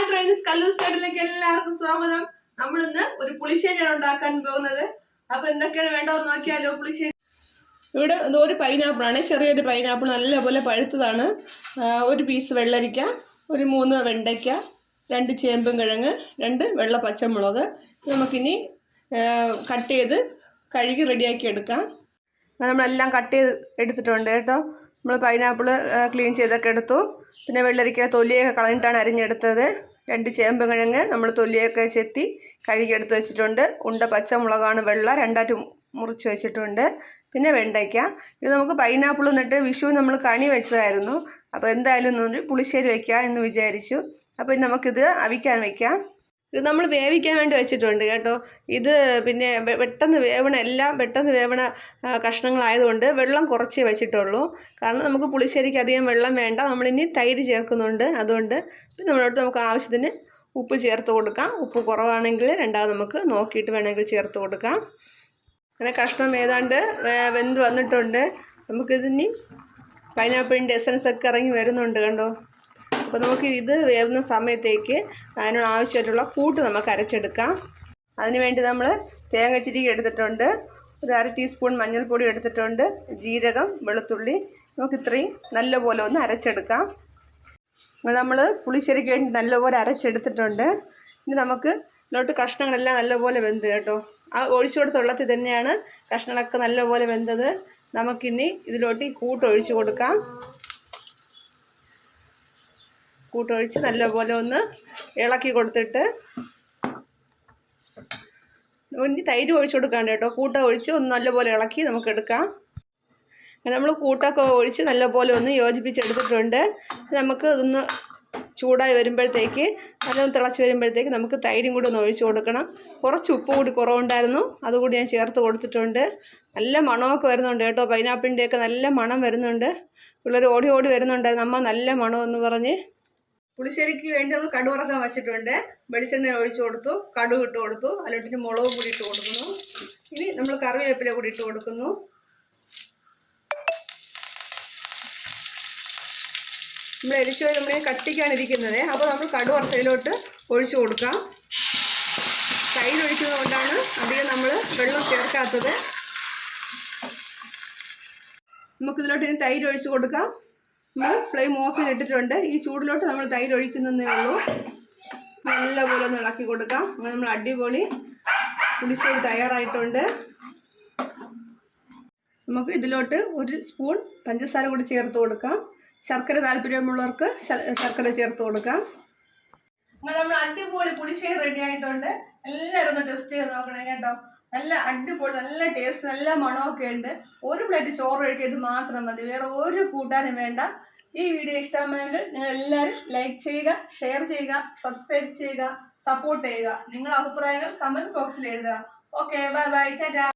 Hi friends Kallur സൈഡിലേക്ക് എല്ലാവർക്കും സ്വാഗതം. നമ്മൾ ഇന്ന് ഒരു പുളിശ്ശേരിയാണ് ഉണ്ടാക്കാൻ പോകുന്നത്. അപ്പൊ എന്തൊക്കെയാണ് വേണ്ടതെന്ന് നോക്കിയാലോ പുളിശ്ശേരി. ഇവിടെ ഒരു പൈനാപ്പിൾ ആണ്. ചെറിയൊരു പൈനാപ്പിൾ നല്ലപോലെ പഴുത്തതാണ്. ഒരു പീസ് വെള്ളരിക്ക ഒരു മൂന്ന് വെണ്ടയ്ക്ക രണ്ട് ചേമ്പും കിഴങ്ങ് രണ്ട് വെള്ള പച്ചമുളക്. നമുക്കിനി കട്ട് ചെയ്ത് കഴുകി റെഡിയാക്കി എടുക്കാം. നമ്മളെല്ലാം കട്ട് ചെയ്ത് എടുത്തിട്ടുണ്ട് കേട്ടോ. നമ്മൾ പൈനാപ്പിൾ ക്ലീൻ ചെയ്തൊക്കെ എടുത്തു. പിന്നെ വെള്ളരിക്ക തൊലിയൊക്കെ കളഞ്ഞിട്ടാണ് അരിഞ്ഞെടുത്തത്. രണ്ട് ചേമ്പ് കിഴങ്ങ് നമ്മൾ തൊലിയൊക്കെ ചെത്തി കഴുകിയെടുത്ത് വെച്ചിട്ടുണ്ട്. ഉണ്ട പച്ചമുളകാണ് വെള്ള രണ്ടായിട്ട് മുറിച്ച് വെച്ചിട്ടുണ്ട്. പിന്നെ വെണ്ടയ്ക്ക. ഇത് നമുക്ക് പൈനാപ്പിൾ എന്നിട്ട് വിഷു നമ്മൾ കണി വെച്ചതായിരുന്നു. അപ്പോൾ എന്തായാലും പുളിശ്ശേരി വയ്ക്കാം എന്ന് വിചാരിച്ചു. അപ്പോൾ നമുക്കിത് അവിക്കാൻ വയ്ക്കാം ഇത് നമ്മൾ വേവിക്കാൻ വേണ്ടി വെച്ചിട്ടുണ്ട് കേട്ടോ. ഇത് പിന്നെ പെട്ടെന്ന് വേവണ എല്ലാം പെട്ടെന്ന് വേവണ കഷ്ണങ്ങളായതുകൊണ്ട് വെള്ളം കുറച്ചേ വെച്ചിട്ടുള്ളൂ. കാരണം നമുക്ക് പുളിശ്ശേരിക്ക് അധികം വെള്ളം വേണ്ട. നമ്മളിനി തൈര് ചേർക്കുന്നുണ്ട്. അതുകൊണ്ട് പിന്നെ നമ്മളോട്ട് നമുക്ക് ആവശ്യത്തിന് ഉപ്പ് ചേർത്ത് കൊടുക്കാം. ഉപ്പ് കുറവാണെങ്കിൽ രണ്ടാമത് നമുക്ക് നോക്കിയിട്ട് വേണമെങ്കിൽ ചേർത്ത് കൊടുക്കാം. അങ്ങനെ കഷ്ണം ഏതാണ്ട് വെന്ത് വന്നിട്ടുണ്ട്. നമുക്കിതിനി പൈനാപ്പിളിന്റെ എസൻസ് ഒക്കെ ഇറങ്ങി വരുന്നുണ്ട് കണ്ടോ? അപ്പോൾ നമുക്ക് ഇത് വേവുന്ന സമയത്തേക്ക് അതിനോട് ആവശ്യമായിട്ടുള്ള കൂട്ട് നമുക്ക് അരച്ചെടുക്കാം. അതിന് വേണ്ടി നമ്മൾ തേങ്ങ ചിരി എടുത്തിട്ടുണ്ട്. ഒരു അര ടീസ്പൂൺ മഞ്ഞൾപ്പൊടി എടുത്തിട്ടുണ്ട്. ജീരകം വെളുത്തുള്ളി നമുക്ക് ഇത്രയും നല്ലപോലെ ഒന്ന് അരച്ചെടുക്കാം. നമ്മൾ പുളിശ്ശേരിക്ക് വേണ്ടി നല്ലപോലെ അരച്ചെടുത്തിട്ടുണ്ട്. ഇനി നമുക്ക് ഇതിലോട്ട് കഷ്ണങ്ങളെല്ലാം നല്ലപോലെ വെന്ത് കേട്ടോ. ആ ഒഴിച്ചു കൊടുത്ത വെള്ളത്തിൽ തന്നെയാണ് കഷ്ണങ്ങളൊക്കെ നല്ലപോലെ വെന്തത്. നമുക്കിനി ഇതിലോട്ട് ഈ കൂട്ടൊഴിച്ചു കൊടുക്കാം. കൂട്ടൊഴിച്ച് നല്ലപോലെ ഒന്ന് ഇളക്കി കൊടുത്തിട്ട് ഇനി തൈര് ഒഴിച്ചു കൊടുക്കാണ്ട് കേട്ടോ. കൂട്ട ഒഴിച്ച് ഒന്ന് നല്ലപോലെ ഇളക്കി നമുക്ക് എടുക്കാം. നമ്മൾ കൂട്ടൊക്കെ ഒഴിച്ച് നല്ലപോലെ ഒന്ന് യോജിപ്പിച്ചെടുത്തിട്ടുണ്ട്. നമുക്ക് ഇതൊന്ന് ചൂടായി വരുമ്പോഴത്തേക്ക് നല്ലൊന്ന് തിളച്ച് വരുമ്പോഴത്തേക്ക് നമുക്ക് തൈരും കൂടി ഒന്ന് ഒഴിച്ച് കൊടുക്കണം. കുറച്ച് ഉപ്പ് കൂടി കുറവുണ്ടായിരുന്നു. അതുകൂടി ഞാൻ ചേർത്ത് കൊടുത്തിട്ടുണ്ട്. നല്ല മണമൊക്കെ വരുന്നുണ്ട് കേട്ടോ. പൈനാപ്പിളിന്റെയൊക്കെ നല്ല മണം വരുന്നുണ്ട്. പിള്ളേർ ഓടി ഓടി വരുന്നുണ്ടായിരുന്നു. അമ്മ നല്ല മണമെന്ന് പറഞ്ഞ് പുളിശ്ശേരിക്ക് വേണ്ടി നമ്മൾ കടു വറക്കാൻ വെച്ചിട്ടുണ്ട്. വെളിച്ചെണ്ണ ഒഴിച്ചു കൊടുത്തു. കടു ഇട്ട് കൊടുത്തു. അതിലോട്ടിന് മുളക് കൂടി ഇട്ട് കൊടുക്കുന്നു. ഇനി നമ്മൾ കറിവേപ്പില കൂടി ഇട്ട് കൊടുക്കുന്നു. നമ്മൾ എരിച്ചു വരുമ്പോൾ കട്ടിക്കാണ് ഇരിക്കുന്നത്. അപ്പോൾ നമ്മൾ കടു വറുത്തതിലോട്ട് ഒഴിച്ചു കൊടുക്കാം. തൈര് ഒഴിക്കുന്നത് കൊണ്ടാണ് അധികം നമ്മൾ വെള്ളം ചേർക്കാത്തത്. നമുക്കിതിലോട്ട് ഇനി തൈര് ഒഴിച്ചു കൊടുക്കാം. നമ്മൾ ഫ്ലെയിം ഓഫ് ചെയ്തിട്ടിട്ടുണ്ട്. ഈ ചൂടിലോട്ട് നമ്മൾ തൈര് ഒഴിക്കുന്നതേ ഉള്ളൂ. നല്ലപോലെ ഒന്ന് ഇളക്കി കൊടുക്കാം. അങ്ങനെ നമ്മൾ അടിപൊളി പുളിശ്ശേരി തയ്യാറായിട്ടുണ്ട്. നമുക്ക് ഇതിലോട്ട് ഒരു സ്പൂൺ പഞ്ചസാര കൂടി ചേർത്ത് കൊടുക്കാം. ശർക്കര താല്പര്യമുള്ളവർക്ക് ശർക്കര ചേർത്ത് കൊടുക്കാം. നമ്മൾ അടിപൊളി പുളിശ്ശേരി റെഡി ആയിട്ടുണ്ട്. എല്ലാവരും ഒന്ന് ടെസ്റ്റ് ചെയ്ത് നോക്കണേ കേട്ടോ. നല്ല അടിപൊളി നല്ല ടേസ്റ്റ് നല്ല മണമൊക്കെ ഉണ്ട്. ഒരു പ്ലേറ്റ് ചോറ് കഴിക്കുക മാത്രം മതി. വേറെ ഒരു കൂട്ടാനും വേണ്ട. ഈ വീഡിയോ ഇഷ്ടമായെങ്കിൽ നിങ്ങൾ എല്ലാവരും ലൈക്ക് ചെയ്യുക ഷെയർ ചെയ്യുക സബ്സ്ക്രൈബ് ചെയ്യുക സപ്പോർട്ട് ചെയ്യുക. നിങ്ങളുടെ അഭിപ്രായങ്ങൾ കമന്റ് ബോക്സിൽ എഴുതുക. Okay bye bye Tata